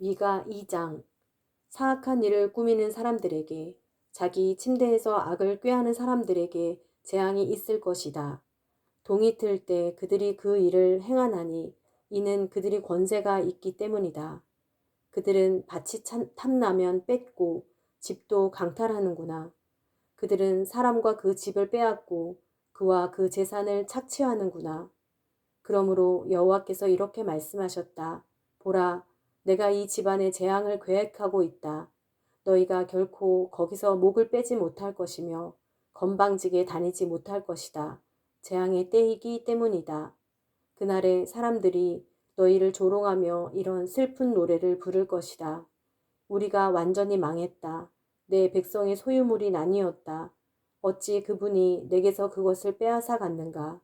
미가 2장 사악한 일을 꾸미는 사람들에게 자기 침대에서 악을 꾀하는 사람들에게 재앙이 있을 것이다. 동이 틀 때 그들이 그 일을 행하나니 이는 그들이 권세가 있기 때문이다. 그들은 밭이 참- 탐나면 뺏고 집도 강탈하는구나. 그들은 사람과 그 집을 빼앗고 그와 그 재산을 착취하는구나. 그러므로 여호와께서 이렇게 말씀하셨다. 보라, 내가 이 집안에 재앙을 계획하고 있다. 너희가 결코 거기서 목을 빼지 못할 것이며 건방지게 다니지 못할 것이다. 재앙의 때이기 때문이다. 그날에 사람들이 너희를 조롱하며 이런 슬픈 노래를 부를 것이다. 우리가 완전히 망했다. 내 백성의 소유물이 나뉘었다. 어찌 그분이 내게서 그것을 빼앗아 갔는가?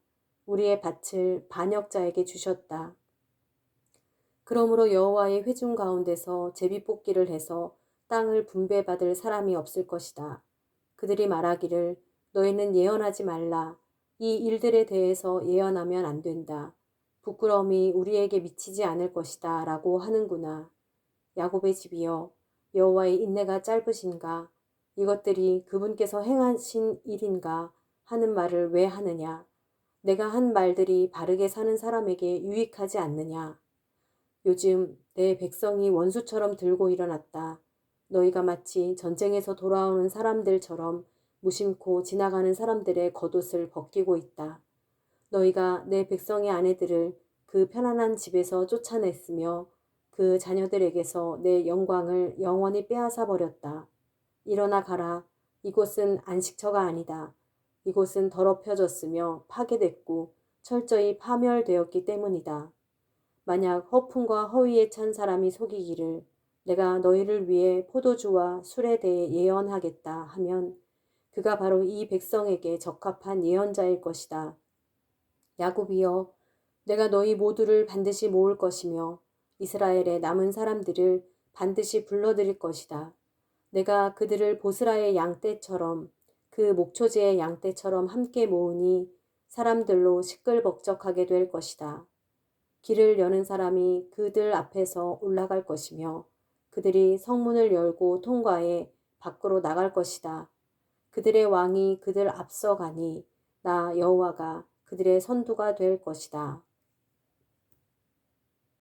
우리의 밭을 반역자에게 주셨다. 그러므로 여호와의 회중 가운데서 제비 뽑기를 해서 땅을 분배받을 사람이 없을 것이다. 그들이 말하기를 너희는 예언하지 말라. 이 일들에 대해서 예언하면 안 된다. 부끄러움이 우리에게 미치지 않을 것이다. 라고 하는구나. 야곱의 집이여 여호와의 인내가 짧으신가? 이것들이 그분께서 행하신 일인가? 하는 말을 왜 하느냐? 내가 한 말들이 바르게 사는 사람에게 유익하지 않느냐? 요즘 내 백성이 원수처럼 들고 일어났다. 너희가 마치 전쟁에서 돌아오는 사람들처럼 무심코 지나가는 사람들의 겉옷을 벗기고 있다. 너희가 내 백성의 아내들을 그 편안한 집에서 쫓아냈으며 그 자녀들에게서 내 영광을 영원히 빼앗아 버렸다. 일어나 가라. 이곳은 안식처가 아니다. 이곳은 더럽혀졌으며 파괴됐고 철저히 파멸되었기 때문이다. 만약 허풍과 허위에 찬 사람이 속이기를 내가 너희를 위해 포도주와 술에 대해 예언하겠다 하면 그가 바로 이 백성에게 적합한 예언자일 것이다. 야곱이여 내가 너희 모두를 반드시 모을 것이며 이스라엘의 남은 사람들을 반드시 불러들일 것이다. 내가 그들을 보스라의 양떼처럼 그 목초지의 양떼처럼 함께 모으니 사람들로 시끌벅적하게 될 것이다. 길을 여는 사람이 그들 앞에서 올라갈 것이며 그들이 성문을 열고 통과해 밖으로 나갈 것이다. 그들의 왕이 그들 앞서 가니 나 여호와가 그들의 선두가 될 것이다.